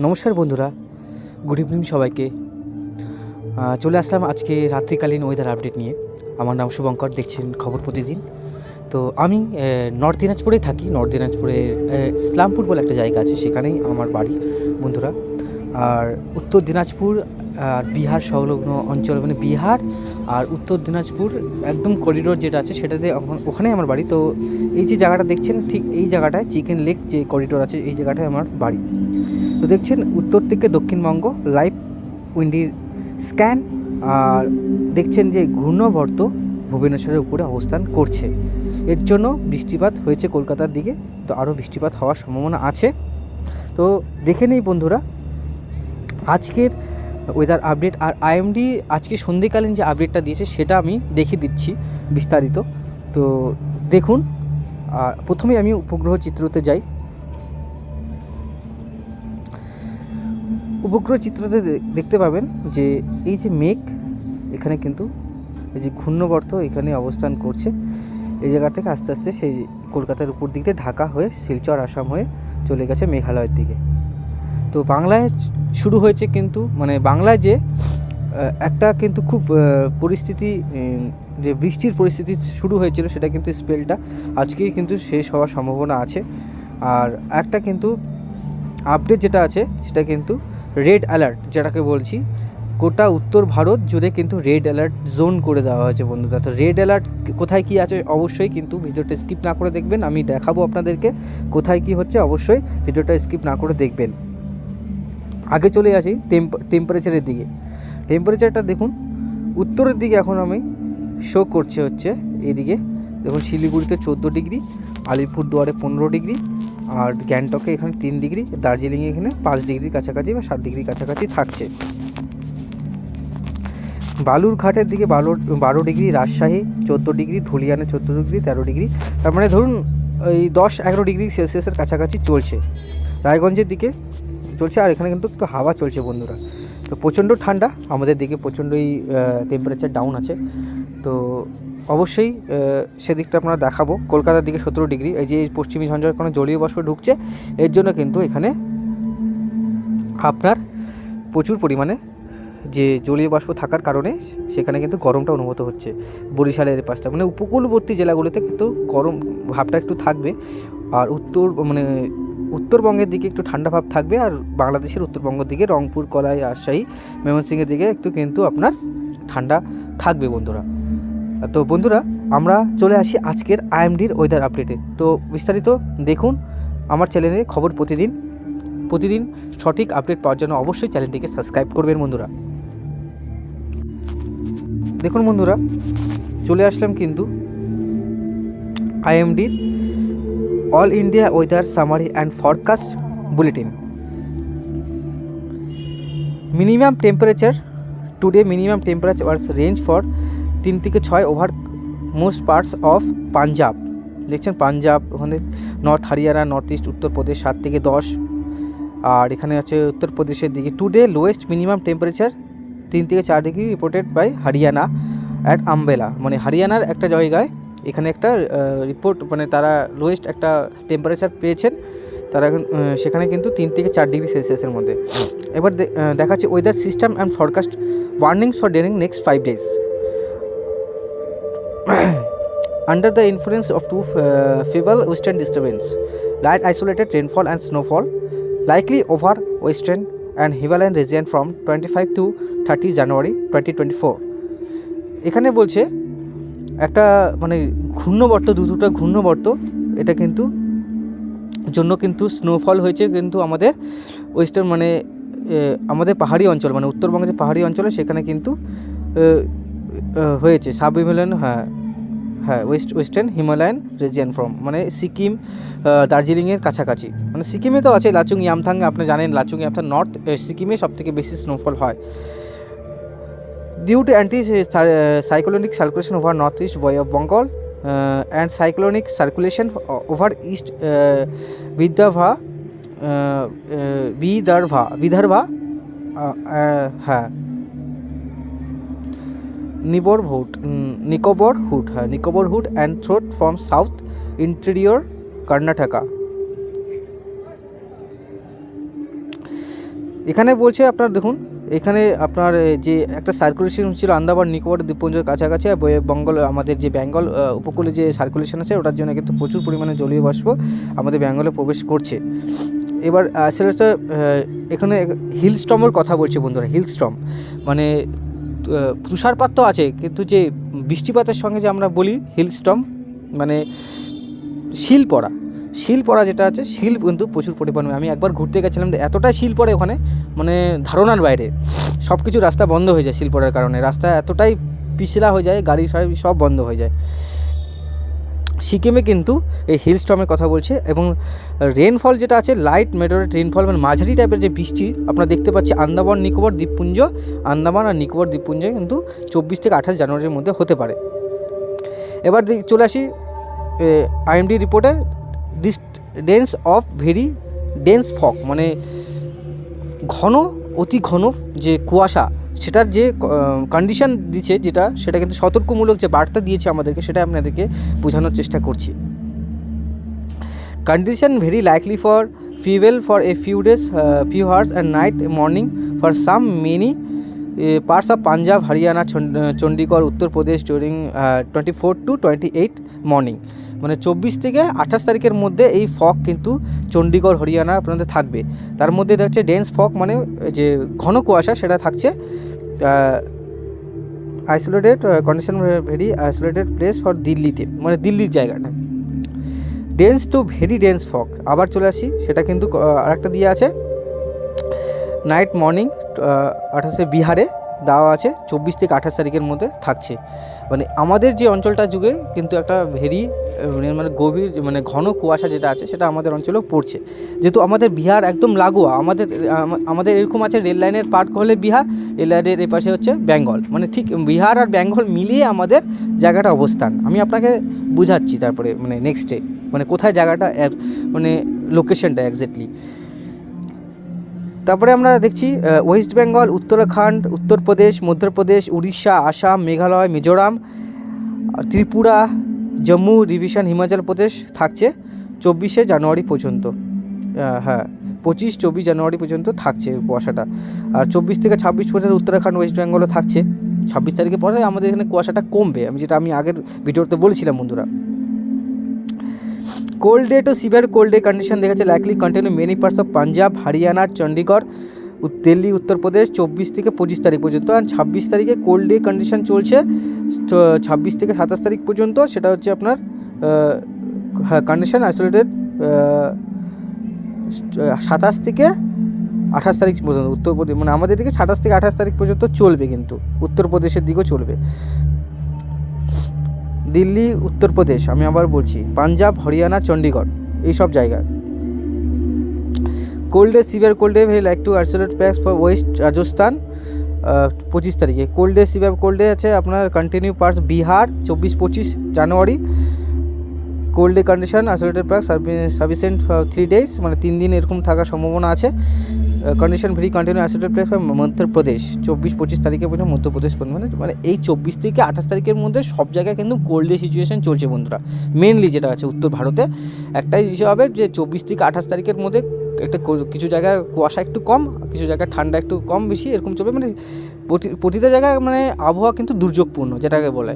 নমস্কার বন্ধুরা good evening সবাইকে। চলে আসলাম আজকে রাত্রিকালীন ওয়েদার আপডেট নিয়ে। আমার নাম শুভঙ্কর দেখছেন খবর প্রতিদিন। তো আমি নর্থ দিনাজপুরেই থাকি। নর্থ দিনাজপুরের আহ, ইসলামপুর বলে একটা জায়গা আছে সেখানেই আমার বাড়ি বন্ধুরা। আর উত্তর দিনাজপুর আর বিহার সংলগ্ন অঞ্চল মানে বিহার আর উত্তর দিনাজপুর একদম করিডোর যেটা আছে সেটাতে ওখান- আমার বাড়ি। তো এই যে জায়গাটা দেখছেন ঠিক এই জায়গাটায় চিকেন লেক যে করিডোর আছে এই জায়গাটায় আমার বাড়ি। তো দেখছেন উত্তর থেকে দক্ষিণবঙ্গ লাইভ উইন্ডির স্ক্যান আর দেখছেন যে ঘূর্ণবর্ত ভুবনেশ্বরের উপরে অবস্থান করছে। এর জন্য বৃষ্টিপাত হয়েছে কলকাতার দিকে, তো আরও বৃষ্টিপাত হওয়ার সম্ভাবনা আছে। তো দেখে নেই বন্ধুরা, আজকের ওয়েদার আপডেট আর আইএমডি আজকে সন্ধেকালীন যে আপডেটটা দিয়েছে, সেটা আমি দেখিয়ে দিচ্ছি বিস্তারিত। তো দেখুন প্রথমে আমি উপগ্রহ চিত্রতে যাই। উপগ্রহ চিত্রতে দেখতে পাবেন যে এই যে মেঘ, এখানে কিন্তু এই যে ঘূর্ণবর্ত এখানে অবস্থান করছে। এই জায়গা থেকে আস্তে আস্তে সেই কলকাতার উপর দিক ঢাকা হয়ে শিলচর, আসাম হয়ে চলে গেছে মেঘালয়ের দিকে। তো বাংলায় শুরু হয়েছে কিন্তু মানে বাংলায় যে একটা কিন্তু খুব পরিস্থিতি যে বৃষ্টির পরিস্থিতি শুরু হয়েছিল সেটা কিন্তু স্পেলটা আজকেই কিন্তু শেষ হওয়ার সম্ভাবনা আছে। আর একটা কিন্তু আপডেট যেটা আছে সেটা কিন্তু রেড অ্যালার্ট যেটাকে বলছি, গোটা উত্তর ভারত জুড়ে কিন্তু রেড অ্যালার্ট জোন করে দেওয়া হয়েছে বন্ধুরা। তো রেড অ্যালার্ট কোথায় কি আছে অবশ্যই কিন্তু ভিডিওটা স্কিপ না করে দেখবেন, আমি দেখাবো আপনাদেরকে কোথায় কি হচ্ছে অবশ্যই ভিডিওটা স্কিপ না করে দেখবেন। আগে চলে আসি টেম্পারেচারের দিকে। টেম্পারেচারটা দেখুন, উত্তরের দিকে এখন আমি শো করছে হচ্ছে, এইদিকে। দেখুন, শিলিগুড়িতে চোদ্দ ডিগ্রি, আলিপুরদুয়ারে পনেরো ডিগ্রি, আর গ্যাংটকে এখানে তিন ডিগ্রি, দার্জিলিংয়ে এখানে পাঁচ ডিগ্রির কাছাকাছি বা সাত ডিগ্রির কাছাকাছি থাকছে। বালুরঘাটের দিকে বারো বারো ডিগ্রি, রাজশাহী চোদ্দ ডিগ্রি, ধুলিয়ানে চোদ্দ ডিগ্রি, তেরো ডিগ্রি, তার মানে ধরুন এই দশ এগারো ডিগ্রি সেলসিয়াসের কাছাকাছি চলছে। রায়গঞ্জের দিকে চলছে, আর এখানে কিন্তু একটু হাওয়া চলছে বন্ধুরা। তো প্রচণ্ড ঠান্ডা, আমাদের দিকে প্রচণ্ডই টেম্পারেচার ডাউন আছে। তো অবশ্যই সেদিকটা আপনারা দেখাবো। কলকাতার দিকে সতেরো ডিগ্রি, এই যে পশ্চিমী ঝঞ্ঝার কোনো জলীয় বাষ্প ঢুকছে, এর জন্য কিন্তু এখানে আপনার প্রচুর পরিমাণে যে জলীয় বাষ্প থাকার কারণে সেখানে কিন্তু গরমটা অনুভূত হচ্ছে বরিশালের পাশটা। মানে উপকূলবর্তী জেলাগুলোতে কিন্তু গরম ভাবটা একটু থাকবে, আর উত্তর মানে উত্তরবঙ্গের দিকে একটু ঠান্ডা ভাব থাকবে, আর বাংলাদেশের উত্তরবঙ্গের দিকে রংপুর, কলাই, রাজশাহী, ময়মনসিংহের দিকে একটু কিন্তু আপনার ঠান্ডা থাকবে বন্ধুরা। তো বন্ধুরা, আমরা চলে আসি আজকের আইএমডির ওয়েদার আপডেটে তো বিস্তারিত দেখুন, আমার চ্যানেলে খবর প্রতিদিন। প্রতিদিন সঠিক আপডেট পাওয়ার জন্য অবশ্যই চ্যানেলটিকে সাবস্ক্রাইব করবেন বন্ধুরা। দেখুন বন্ধুরা, চলে আসলাম কিন্তু আইএমডির all India weather summary and forecast bulletin minimum temperature today minimum temperature were range for তিন থেকে ছয় over most parts of Punjab দেখছেন পাঞ্জাব, ওখানে north Haryana north east Uttar Pradesh সাত থেকে দশ। আর এখানে আছে উত্তরপ্রদেশের দিকে। টুডে লোয়েস্ট মিনিমাম টেম্পারেচার তিন থেকে চার degree reported by Haryana at Ambala মানে হরিয়ানার একটা জায়গায় এখানে একটা রিপোর্ট মানে তারা লোয়েস্ট একটা টেম্পারেচার পেয়েছেন। তারা এখন সেখানে কিন্তু তিন থেকে চার ডিগ্রি সেলসিয়াসের মধ্যে। এবার দেখাচ্ছে weather system and forecast warnings for during next five days under the influence of two uh, feeble western disturbance light isolated rainfall and snowfall likely over western and himalayan region from 25 to 30 january 2024 এখানে বলছে একটা মানে ঘূর্ণবর্ত দু দুটো ঘূর্ণবর্ত এটা কিন্তু জন্য কিন্তু স্নোফল হয়েছে কিন্তু আমাদের ওয়েস্টার্ন মানে আমাদের পাহাড়ি অঞ্চল মানে উত্তরবঙ্গের যে পাহাড়ি অঞ্চলে সেখানে কিন্তু হয়েছে। সাব হিমালয়ান হ্যাঁ হ্যাঁ west, western Himalayan region from মানে সিকিম দার্জিলিংয়ের কাছাকাছি। মানে সিকিমে তো আছে, লাচুং, ইয়ামথাং, আপনি জানেন, লাচুং, ইয়ামথাং নর্থ সিকিমে সব থেকে বেশি স্নোফল হয়। Due to anti cyclonic circulation over north east bay of Bengal and cyclonic circulation over east Vidarbha Vidarbha Vidarbha হ্যাঁ নিবর হুড নিকোবর হুড হ্যাঁ neighbourhood and trough from south interior Karnataka. এখানে বলছে আপনার, দেখুন, এখানে আপনার যে একটা সার্কুলেশন ছিল আন্দামান, নিকোবর, দ্বীপপুঞ্জের কাছাকাছি, আর বেঙ্গল, আমাদের যে বেঙ্গল উপকূলে যে সার্কুলেশন আছে, ওটার জন্য কিন্তু প্রচুর পরিমাণে জলীয় বাষ্প আমাদের বেঙ্গলে প্রবেশ করছে। এবার আসলে এখানে হিল স্টমের কথা বলছে বন্ধুরা হিল স্টম মানে তুষারপাত তো আছে, কিন্তু যে বৃষ্টিপাতের সঙ্গে যে আমরা বলি হিল স্টম মানে শিল পড়া শিল পড়া যেটা আছে, শিল কিন্তু প্রচুর পরিমাণে, আমি একবার ঘুরতে গেছিলাম এতটাই শিল পড়ে ওখানে মানে ধারণার বাইরে সব কিছু রাস্তা বন্ধ হয়ে যায় শিল পড়ার কারণে, রাস্তা এতটাই পিছলা হয়ে যায় গাড়ি সব বন্ধ হয়ে যায়। সিকিমে কিন্তু এই হিল স্টমের কথা বলছে এবং রেনফল যেটা আছে লাইট মেডোরেট রেনফল মানে মাঝারি টাইপের যে বৃষ্টি, আপনারা দেখতে পাচ্ছি আন্দামান, নিকোবর দ্বীপপুঞ্জ, আন্দামান আর নিকোবর দ্বীপপুঞ্জে কিন্তু চব্বিশ থেকে আঠাশ জানুয়ারির মধ্যে হতে পারে। এবার চলে আসি আইএমডি রিপোর্টে ডেন্স অফ ভেরি ডেন্স ফক মানে ঘন, অতি ঘন যে কুয়াশা সেটার যে কন্ডিশন দিচ্ছে যেটা, সেটা কিন্তু সতর্কমূলক যে বার্তা দিয়েছে আমাদেরকে, সেটা আপনাদেরকে বোঝানোর চেষ্টা করছি। Condition very likely for fuel for a few days few hours and night morning for some many parts of Punjab Haryana Chandigarh Uttar Pradesh during twenty four to twenty eight morning মানে চব্বিশ থেকে আঠাশ তারিখের মধ্যে এই fog কিন্তু চণ্ডীগড়, হরিয়ানা আপনাদের থাকবে। তার মধ্যে হচ্ছে ডেন্স ফগ মানে যে ঘন কুয়াশা সেটা থাকছে। Isolated condition very isolated place for দিল্লিতে মানে দিল্লির জায়গাটা। Dense to very dense fog আবার চলে আসি, সেটা কিন্তু আরেকটা দিয়ে আছে। নাইট মর্নিং আঠাশে বিহারে। দেওয়া আছে চব্বিশ থেকে আঠাশ তারিখের মধ্যে থাকছে। মানে আমাদের যে অঞ্চলটা যুগে কিন্তু একটা ভেরি মানে গভীর মানে ঘন কুয়াশা যেটা আছে সেটা আমাদের অঞ্চলেও পড়ছে। যেহেতু আমাদের বিহার একদম লাগোয়া, আমাদের আমাদের এরকম আছে রেল লাইনের পার্ট হলে বিহার, রেল লাইনের এপাশে হচ্ছে বেঙ্গল। মানে ঠিক বিহার আর বেঙ্গল মিলিয়ে আমাদের জায়গাটা অবস্থান। আমি আপনাকে বুঝাচ্ছি তারপরে মানে নেক্সট ডে মানে কোথায় জায়গাটা মানে লোকেশনটা এক্স্যাক্টলি তারপরে আমরা দেখছি West Bengal Uttarakhand Uttar Pradesh Madhya Pradesh Orissa Assam Meghalaya Mizoram Tripura Jammu division Himachal Pradesh থাকছে চব্বিশে জানুয়ারি পর্যন্ত। হ্যাঁ পঁচিশ, চব্বিশ জানুয়ারি পর্যন্ত থাকছে কুয়াশাটা। আর চব্বিশ থেকে ছাব্বিশ পর্যন্ত উত্তরাখণ্ড ওয়েস্ট বেঙ্গলও থাকছে। ছাব্বিশ তারিখের পরে আমাদের এখানে কুয়াশাটা কমবে। আমি যেটা আমি আগের ভিডিওতে বলেছিলাম বন্ধুরা। Cold day to severe cold day condition দেখাচ্ছে likely continue many parts of Punjab Haryana Chandigarh Delhi Uttar Pradesh চব্বিশ থেকে পঁচিশ তারিখ পর্যন্ত আর ছাব্বিশ তারিখে কোল্ড ডে কন্ডিশন চলছে ছাব্বিশ থেকে সাতাশ তারিখ পর্যন্ত সেটা হচ্ছে আপনার আহ, হ্যাঁ কন্ডিশন আইসোলেটেড সাতাশ থেকে আঠাশ তারিখ পর্যন্ত উত্তরপ্রদেশ মানে আমাদের দিকে সাতাশ থেকে আঠাশ তারিখ পর্যন্ত চলবে কিন্তু উত্তরপ্রদেশের দিকেও চলবে। দিল্লি উত্তরপ্রদেশ আমি আবার বলছি, পাঞ্জাব, হরিয়ানা, চণ্ডীগড় এই সব জায়গা cold day severe cold day very like to isolate packs for west Rajasthan পঁচিশ তারিখে। কোল্ডে সিভিয়ার কোল্ডে আছে আপনার কন্টিনিউ পার্টস বিহার চব্বিশ, পঁচিশ জানুয়ারি। Cold day condition isolated packs sufficient three days মানে তিন দিন এরকম থাকার সম্ভাবনা আছে। Condition very continue isolated place Madhya Pradesh চব্বিশ, পঁচিশ তারিখে পর্যন্ত মধ্যপ্রদেশ মানে মানে এই চব্বিশ থেকে আঠাশ তারিখের মধ্যে সব জায়গায় কিন্তু কোল্ড ডে সিচুয়েশন চলছে বন্ধুরা। মেনলি যেটা আছে উত্তর ভারতে। একটাই বিষয় হবে যে চব্বিশ থেকে আঠাশ তারিখের মধ্যে একটা কিছু জায়গায় কুয়াশা একটু কম, কিছু জায়গায় ঠান্ডা একটু কম বেশি, এরকম চলবে। মানে প্রতিটা জায়গায় মানে আবহাওয়া কিন্তু দুর্যোগপূর্ণ, যেটাকে বলে।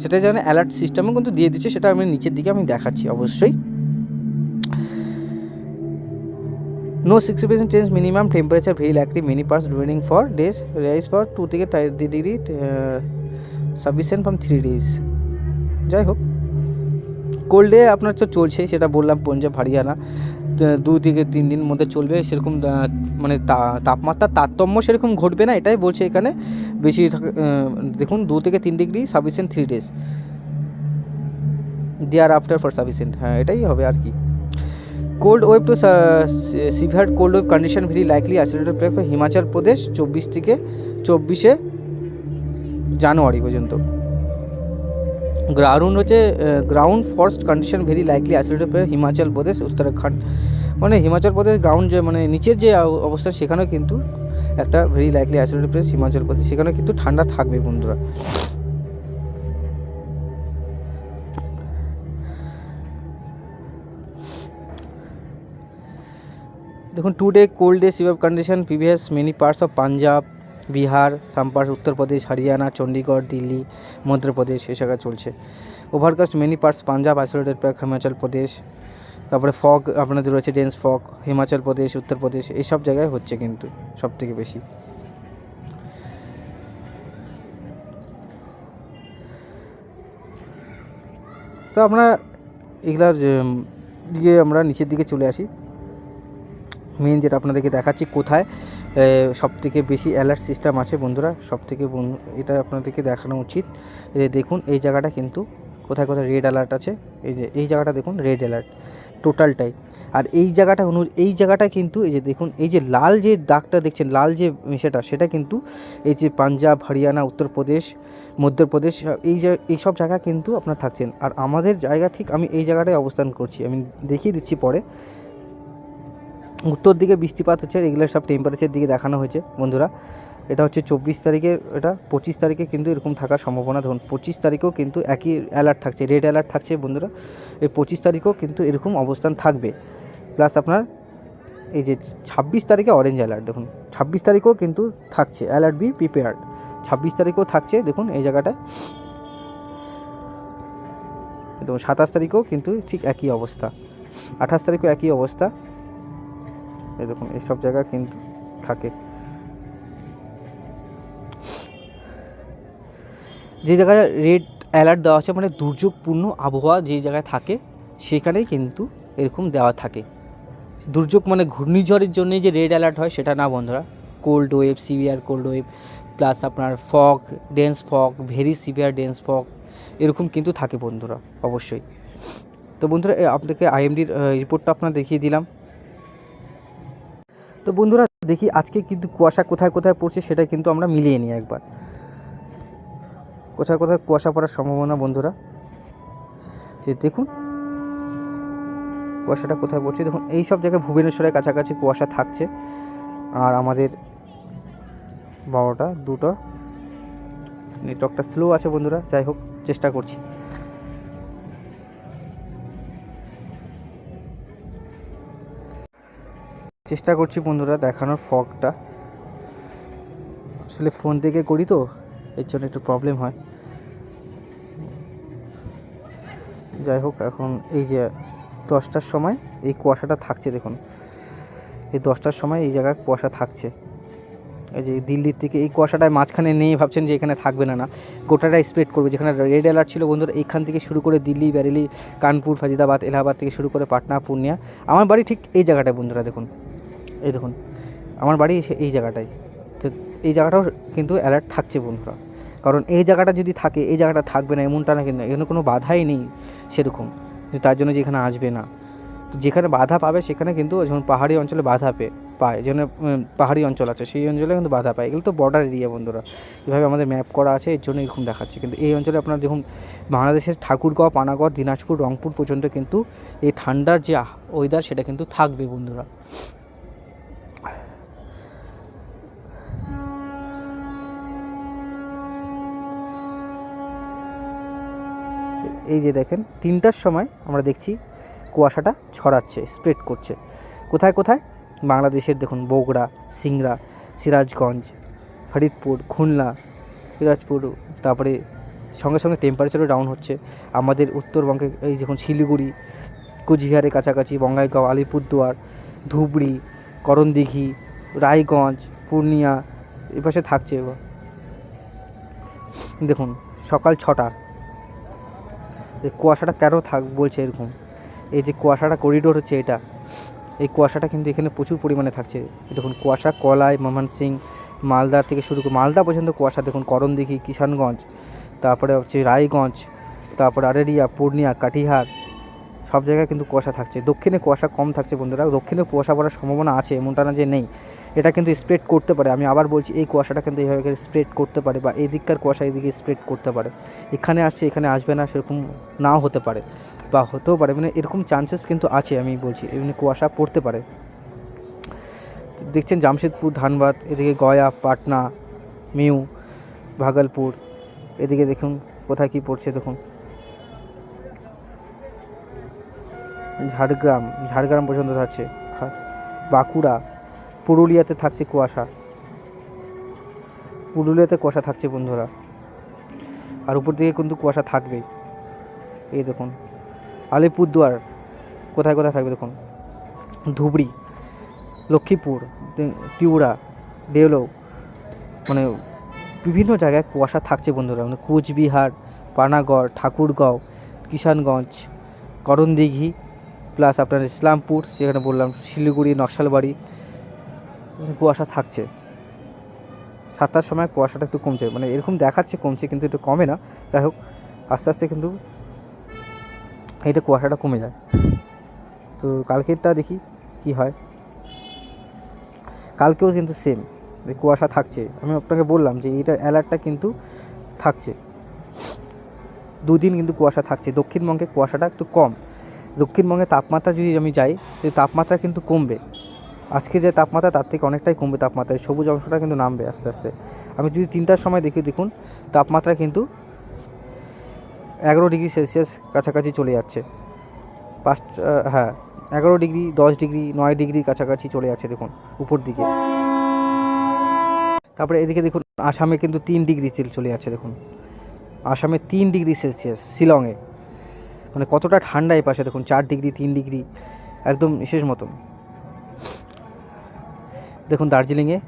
সেটা যেন অ্যালার্ট সিস্টেমও কিন্তু দিয়ে দিচ্ছে, সেটা আমি নিচের দিকে আমি দেখাচ্ছি অবশ্যই। No sixty percent change minimum temperature very likely many parts during for days rise for two থেকে three degree sufficient from three days যাই হোক কোল্ড আপনার তো চলছে, সেটা বললাম পঞ্জাব, হরিয়ানা দু থেকে তিন দিন মধ্যে চলবে, সেরকম মানে তা- তাপমাত্রার তারতম্য সেরকম ঘটবে না, এটাই বলছে এখানে। বেশি দেখুন, দু থেকে তিন degree sufficient three days thereafter for sufficient হ্যাঁ এটাই হবে আর কি। Cold wave to severe cold wave condition very likely isolated place Himachal Pradesh চব্বিশ থেকে চব্বিশে জানুয়ারি পর্যন্ত। গ্রাউন্ড হচ্ছে ground frost condition very likely isolated place Himachal Pradesh Uttarakhand. মানে হিমাচল প্রদেশ গ্রাউন্ড যে মানে নিচের যে অবস্থা সেখানেও কিন্তু একটা very likely isolated place Himachal Pradesh সেখানেও কিন্তু ঠান্ডা থাকবে বন্ধুরা। দেখুন today cold day severe condition previous many parts of Punjab Bihar some Uttar Pradesh Haryana Chandigarh Delhi Madhya Pradesh এ জায়গায় চলছে। Overcast many parts Punjab isolated pack Himachal Pradesh তারপরে fog আপনাদের রয়েছে ডেন্স ফগ হিমাচল প্রদেশ উত্তরপ্রদেশ এইসব জায়গায় হচ্ছে কিন্তু সব থেকে বেশি। তো আমরা এগুলার দিকে আমরা নিচের দিকে চলে আসি। মেন যেটা আপনাদেরকে দেখাচ্ছি, কোথায় সব থেকে বেশি অ্যালার্ট সিস্টেম আছে বন্ধুরা সব থেকে এটা আপনাদেরকে দেখানো উচিত। দেখুন, এই জায়গাটা কিন্তু কোথায় কোথায় রেড অ্যালার্ট আছে, এই যে, এই জায়গাটা দেখুন রেড অ্যালার্ট টোটালটাই আর এই জায়গাটা অনু, এই জায়গাটা কিন্তু, এই যে দেখুন, এই যে লাল যে দাগটা দেখছেন, লাল যে সেটা সেটা কিন্তু এই যে পাঞ্জাব, হরিয়ানা, উত্তরপ্রদেশ, মধ্যপ্রদেশ এই যে এইসব জায়গা কিন্তু আপনার থাকছেন। আর আমাদের জায়গা ঠিক আমি এই জায়গাটায় অবস্থান করছি। আমি দেখিয়ে দিচ্ছি পরে। উত্তর দিকে বৃষ্টিপাত হচ্ছে এগুলো সব টেম্পারেচার দিকে দেখানো হয়েছে বন্ধুরা। এটা হচ্ছে চব্বিশ তারিখে, এটা পঁচিশ তারিখে কিন্তু এরকম থাকার সম্ভাবনা। ধরুন, পঁচিশ তারিখেও কিন্তু একই অ্যালার্ট থাকছে রেড অ্যালার্ট থাকছে বন্ধুরা। এই পঁচিশ তারিখেও কিন্তু এরকম অবস্থান থাকবে। প্লাস আপনার এই যে ছাব্বিশ তারিখে অরেঞ্জ অ্যালার্ট দেখুন, ছাব্বিশ তারিখেও কিন্তু থাকছে অ্যালার্ট বি প্রিপেয়ার্ড ছাব্বিশ তারিখেও থাকছে, দেখুন, এই জায়গাটায় দেখুন সাতাশ তারিখেও কিন্তু ঠিক একই অবস্থা, আঠাশ তারিখেও একই অবস্থা। দেখুন এইসব জায়গা কিন্তু থাকে। যে জায়গায় রেড অ্যালার্ট দেওয়া আছে মানে দুর্যোগপূর্ণ আবহাওয়া যে জায়গায় থাকে, সেখানেই কিন্তু এরকম দেওয়া থাকে। দুর্যোগ মানে ঘূর্ণিঝড়ের জন্যে যে রেড অ্যালার্ট হয়, সেটা না বন্ধুরা। Cold wave severe cold wave plus আপনার fog dense fog very severe dense fog এরকম কিন্তু থাকে বন্ধুরা, অবশ্যই। তো বন্ধুরা আপনাকে আইএমডির রিপোর্টটা আপনার দেখিয়ে দিলাম। তো বন্ধুরা, দেখি আজকে কিন্তু কুয়াশা কোথায় কোথায় পড়ছে সেটা কিন্তু আমরা মিলিয়ে নিই একবার। কোথায় কোথায় কুয়াশা পড়ার সম্ভাবনা বন্ধুরা? যে দেখুন, কুয়াশাটা কোথায় পড়ছে? দেখুন, এই সব জায়গায় ভুবনেশ্বরের কাছাকাছি কুয়াশা থাকছে। আর আমাদের বারোটা, দুটো, নেটওয়ার্কটা স্লো আছে বন্ধুরা, যাই হোক, চেষ্টা করছি। চেষ্টা করছি বন্ধুরা দেখানোর ফগটা। আসলে ফোন থেকে করি তো, এর জন্য একটু প্রবলেম হয়। যাই হোক, এখন এই যে দশটার সময় এই কুয়াশাটা থাকছে দেখুন। এই দশটার সময় এই জায়গায় কুয়াশা থাকছে। এই যে দিল্লির থেকে এই কুয়াশাটায় মাঝখানে নেই, ভাবছেন যে এখানে থাকবে না না। গোটাটা স্প্রেড করবে। যেখানে রেড অ্যালার্ট ছিল বন্ধুরা এইখান থেকে শুরু করে দিল্লি বেরেলি কানপুর ফাজিদাবাদ এলাহাবাদ থেকে শুরু করে পাটনা পূর্ণিয়া আমার বাড়ি ঠিক এই জায়গাটায় বন্ধুরা, দেখুন। এই দেখুন, আমার বাড়ি এই জায়গাটায় তো এই জায়গাটাও কিন্তু অ্যালার্ট থাকছে বন্ধুরা। কারণ এই জায়গাটা যদি থাকে, এই জায়গাটা থাকবে না, এমনটা না কিন্তু, এখানে কোনো বাধাই নেই সেরকম, যে তার জন্য যেখানে আসবে না। তো যেখানে বাধা পাবে, সেখানে কিন্তু যেমন পাহাড়ি অঞ্চলে বাধা পে পায় যেখানে পাহাড়ি অঞ্চল আছে, সেই অঞ্চলে কিন্তু বাধা পায়। এগুলো তো বর্ডার এরিয়া বন্ধুরা। এভাবে আমাদের ম্যাপ করা আছে, এর জন্য এরকম দেখাচ্ছে। কিন্তু এই অঞ্চলে আপনার দেখুন, বাংলাদেশের ঠাকুরগাঁও, পানাগড়, দিনাজপুর, রংপুর পর্যন্ত কিন্তু এই ঠান্ডার যে ওয়েদার সেটা কিন্তু থাকবে বন্ধুরা। এই যে দেখেন, তিনটার সময় আমরা দেখছি কুয়াশাটা ছড়াচ্ছে স্প্রেড করছে। কোথায় কোথায়? বাংলাদেশের দেখুন, বগুড়া, সিংড়া, সিরাজগঞ্জ, ফরিদপুর, খুলনা, সিরাজপুর, তারপরে সঙ্গে সঙ্গে টেম্পারেচারও ডাউন হচ্ছে। আমাদের উত্তরবঙ্গে এই দেখুন, শিলিগুড়ি, কুচবিহারের কাছাকাছি, বঙ্গাইগাঁও, আলিপুরদুয়ার, ধুবড়ি, করণদিঘি, রায়গঞ্জ, পূর্ণিয়া, এপাশে থাকছে। দেখুন, সকাল ছটা। এই কুয়াশাটা কেন থাক, বলছে এরকম। এই যে কুয়াশাটা করিডোর হচ্ছে এটা, এই কুয়াশাটা কিন্তু এখানে প্রচুর পরিমাণে থাকছে। দেখুন, কুয়াশা, কলাই ময়মনসিং মালদা থেকে শুরু করে, মালদা পর্যন্ত কুয়াশা। দেখুন, করণদিঘি, কিষানগঞ্জ, তারপরে হচ্ছে রায়গঞ্জ, তারপরে আরেরিয়া, পূর্ণিয়া, কাটিহার, সব জায়গায় কিন্তু কুয়াশা থাকছে। দক্ষিণে কুয়াশা কম থাকছে বন্ধুরা, দক্ষিণে কুয়াশা পড়ার সম্ভাবনা আছে, এমনটা না যে নেই। এটা কিন্তু স্প্রেড করতে পারে। আমি আবার বলছি, এই কুয়াশাটা কিন্তু এইভাবে স্প্রেড করতে পারে বা এই দিককার কুয়াশা এদিকে স্প্রেড করতে পারে। এখানে আসছে, এখানে আসবে না, সেরকম নাও হতে পারে বা হতেও পারে। মানে এরকম চান্সেস কিন্তু আছে, আমি বলছি এমনি কুয়াশা পড়তে পারে। দেখছেন জামশেদপুর, ধানবাদ, এদিকে গয়া, পাটনা, মিউ, ভাগলপুর, এদিকে দেখুন কোথায় কী পড়ছে, দেখুন। ঝাড়গ্রাম ঝাড়গ্রাম পর্যন্ত যাচ্ছে। বাঁকুড়া পুরুলিয়াতে থাকছে কুয়াশা। পুরুলিয়াতে কুয়াশা থাকছে বন্ধুরা। আর উপর দিকে কিন্তু কুয়াশা থাকবে এই দেখুন, আলিপুরদুয়ার, কোথায় কোথায় থাকবে দেখুন? ধুবড়ি, লক্ষ্মীপুর টিউড়া দেউলো মানে বিভিন্ন জায়গায় কুয়াশা থাকছে বন্ধুরা। মানে কুচবিহার, পানাগড়, ঠাকুরগাঁও, কিষানগঞ্জ, করণদিঘি, প্লাস আপনার ইসলামপুর সেখানে বললাম শিলিগুড়ি, নকশালবাড়ি কুয়াশা থাকছে। সাতটার সময় কুয়াশাটা একটু কমছে। মানে এরকম দেখাচ্ছে কমছে, কিন্তু একটু কমে না। যাই হোক, আস্তে আস্তে কিন্তু এটা কুয়াশাটা কমে যায়। তো কালকেরটা দেখি কি হয়। কালকেও কিন্তু সেম কুয়াশা থাকছে। আমি আপনাকে বললাম যে এইটার অ্যালার্টটা কিন্তু থাকছে। দুদিন কিন্তু কুয়াশা থাকছে। দক্ষিণবঙ্গে কুয়াশাটা একটু কম। দক্ষিণবঙ্গে তাপমাত্রা যদি আমি যাই তাপমাত্রা কিন্তু কমবে। আজকে যে তাপমাত্রা, তার থেকে অনেকটাই কমবে তাপমাত্রা সবুজ অংশটা কিন্তু নামবে আস্তে আস্তে। আমি যদি তিনটার সময় দেখি, দেখুন, তাপমাত্রা কিন্তু এগারো ডিগ্রি সেলসিয়াস কাছাকাছি চলে যাচ্ছে। পাঁচ হ্যাঁ এগারো ডিগ্রি, দশ ডিগ্রি, নয় ডিগ্রি কাছাকাছি চলে যাচ্ছে, দেখুন, উপর দিকে। তারপরে এদিকে দেখুন, আসামে কিন্তু তিন ডিগ্রি চলে যাচ্ছে, দেখুন। আসামে তিন ডিগ্রি সেলসিয়াস, শিলংয়ে। মানে কতটা ঠান্ডা এই পাশে দেখুন, চার ডিগ্রি, তিন ডিগ্রি, একদম বিশেষ মতন। দেখুন দার্জিলিংয়ে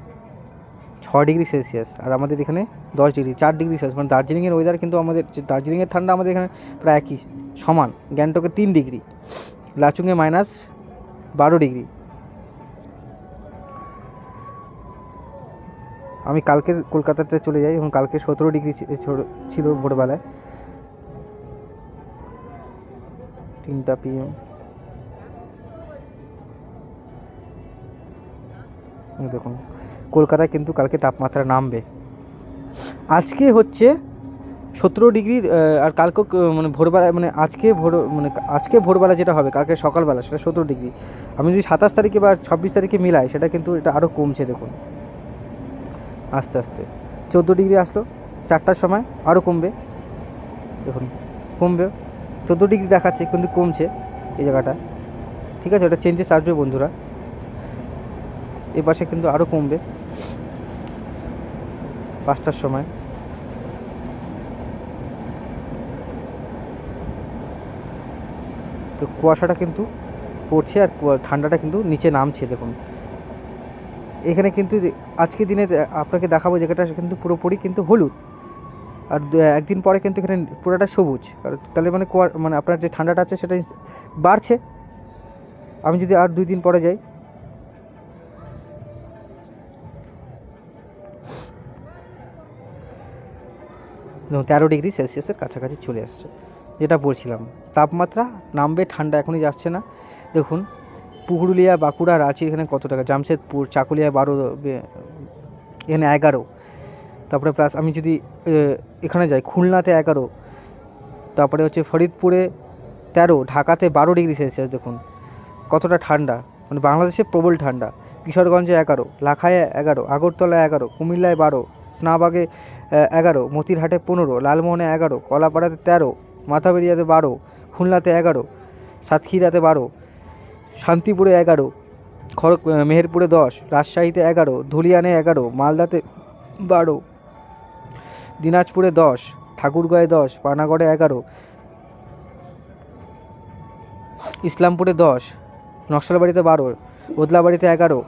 ছ ডিগ্রি সেলসিয়াস আর আমাদের এখানে দশ ডিগ্রি, চার ডিগ্রি সেলসিয়াস। মানে দার্জিলিংয়ের ওয়েদার কিন্তু আমাদের দার্জিলিংয়ের ঠান্ডা আমাদের এখানে প্রায় একই, সমান। গ্যাংটকে তিন ডিগ্রি, লাচুংয়ে মাইনাস বারো ডিগ্রি। আমি কালকের কলকাতাতে চলে যাই এবং কালকে সতেরো ডিগ্রি ছিল ভোরবেলায়। তিনটা পিএম দেখুন, কলকাতায় কিন্তু কালকে তাপমাত্রা নামবে। আজকে হচ্ছে সতেরো ডিগ্রি আর কালকে মানে ভোরবেলা মানে আজকে ভোর মানে আজকে ভোরবেলা যেটা হবে, কালকে সকালবেলা সেটা সতেরো ডিগ্রি। আমি যদি সাতাশ তারিখে বা ছাব্বিশ তারিখে মিলাই, সেটা কিন্তু এটা আরও কমছে, দেখুন। আস্তে আস্তে। চোদ্দ ডিগ্রি আসলো, চারটার সময় আরও কমবে। দেখুন, কমবে। চোদ্দ ডিগ্রি দেখাচ্ছে, কিন্তু কমছে এই জায়গাটা। ঠিক আছে ওটা চেঞ্জেস আসবে, বন্ধুরা। এ পাশে কিন্তু আরও কমবে। পাঁচটার সময়। তো কুয়াশাটা কিন্তু পড়ছে আর ঠান্ডাটা কিন্তু নিচে নামছে, দেখুন। এখানে কিন্তু আজকে দিনে আপনাকে দেখাবো জায়গাটা কিন্তু পুরোপুরি কিন্তু হলুদ। আর একদিন পরে কিন্তু এখানে পুরোটা সবুজ। আর তাহলে মানে কুয়া মানে আপনার যে ঠান্ডাটা আছে সেটা বাড়ছে। আমি যদি আর দুই দিন পরে যাই তেরো ডিগ্রি সেলসিয়াসের কাছাকাছি চলে আসছে, যেটা বলছিলাম। তাপমাত্রা নামবে, ঠান্ডা এখনই যাচ্ছে না। দেখুন, পুরুলিয়া, বাঁকুড়া, রাঁচি এখানে কত টাকা? জামশেদপুর, চাকুলিয়া বারো এখানে এগারো। তারপরে প্লাস আমি যদি এখানে যাই, খুলনাতে এগারো। তারপরে হচ্ছে ফরিদপুরে তেরো, ঢাকাতে বারো ডিগ্রি সেলসিয়াস, দেখুন। কতটা ঠান্ডা। মানে বাংলাদেশে প্রবল ঠান্ডা। কিশোরগঞ্জে এগারো লাখায় এগারো আগরতলা এগারো, কুমিল্লায় বারো স্নাবাগে এগারো, মতিরহাটে পনেরো, লালমোহনে এগারো, কলাপাড়াতে তেরো মাথাবেরিয়াতে বারো, খুলনাতে এগারো, সাতক্ষীরাতে বারো, শান্তিপুরে এগারো, খড়গ মেহেরপুরে দশ, রাজশাহীতে এগারো, ধুলিয়ানে এগারো, মালদাতে বারো, দিনাজপুরে দশ, ঠাকুরগাঁয়ে দশ, পানাগড়ে এগারো, ইসলামপুরে দশ, নকশালবাড়িতে বারো, বদলাবাড়িতে এগারো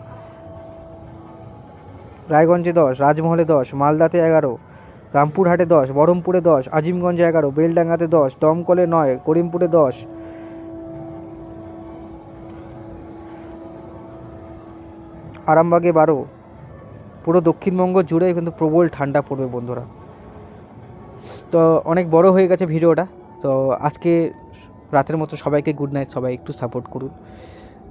রায়গঞ্জে দশ, রাজমহলে দশ, মালদাতে এগারো, রামপুরহাটে দশ, বহরমপুরে দশ, আজিমগঞ্জে এগারো, বেলডাঙ্গাতে দশ, দমকলে নয়, করিমপুরে দশ। আরামবাগে বারো। পুরো দক্ষিণবঙ্গ জুড়ে কিন্তু প্রবল ঠান্ডা পড়বে বন্ধুরা। তো অনেক বড় হয়ে গেছে ভিডিওটা। তো আজকে রাতের মতো সবাইকে গুড নাইট সবাই একটু সাপোর্ট করুন।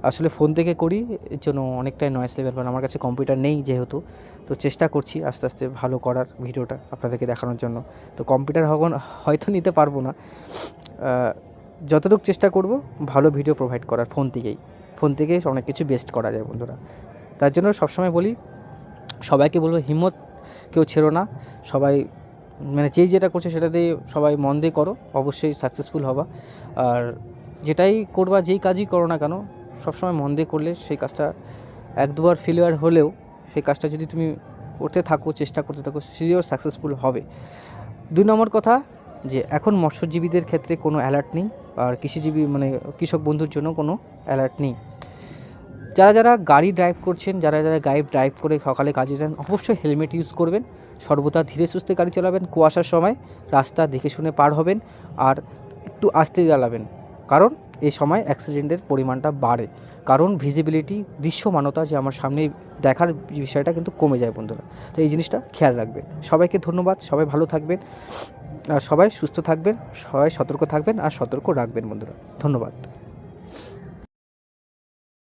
আসলে ফোন থেকে করি, এর জন্য অনেকটাই নয়েস লেভেল কারণ আমার কাছে কম্পিউটার নেই যেহেতু। তো চেষ্টা করছি আস্তে আস্তে ভালো করার ভিডিওটা আপনাদেরকে দেখানোর জন্য। তো কম্পিউটার হখন হয়তো নিতে পারব না। যতটুকু চেষ্টা করব, ভালো ভিডিও প্রোভাইড করার ফোন থেকেই। ফোন থেকেই অনেক কিছু বেস্ট করা যায় বন্ধুরা। তার জন্য সবসময় বলি, সবাইকে বলব, হিম্মত কেউ ছেড়ো না। সবাই মানে যেই যেটা করছে সেটা দিয়ে সবাই মন দিয়ে করো। অবশ্যই সাকসেসফুল হবা। আর যেটাই করবা, যেই কাজই করো না কেন সবসময় মন দিয়ে করলে সেই কাজটা এক দুবার ফেলিওর হলেও সেই কাজটা যদি তুমি করতে থাকো, চেষ্টা করতে থাকো সিওর সাকসেসফুল হবে। দুই নম্বর কথা যে, এখন মৎস্যজীবীদের ক্ষেত্রে কোনো অ্যালার্ট নেই আর কৃষিজীবী মানে কৃষক বন্ধুর জন্য কোনো অ্যালার্ট নেই। যারা যারা গাড়ি ড্রাইভ করছেন, যারা যারা গাড়ি ড্রাইভ করে সকালে কাজে যান, অবশ্যই হেলমেট ইউজ করবেন। সর্বদা ধীরে সুস্থে গাড়ি চালাবেন, কুয়াশার সময় রাস্তা দেখে শুনে পার হবেন আর একটু আস্তে চালাবেন কারণ এই সময় অ্যাক্সিডেন্টের পরিমাণটা বাড়ে। কারণ ভিজিবিলিটি দৃশ্যমানতা যে আমার সামনে দেখার বিষয়টা কিন্তু কমে যায় বন্ধুরা। তো এই জিনিসটা খেয়াল রাখবেন। সবাইকে ধন্যবাদ। সবাই ভালো থাকবেন। আর সবাই সুস্থ থাকবেন। সবাই সতর্ক থাকবেন আর সতর্ক রাখবেন বন্ধুরা। ধন্যবাদ।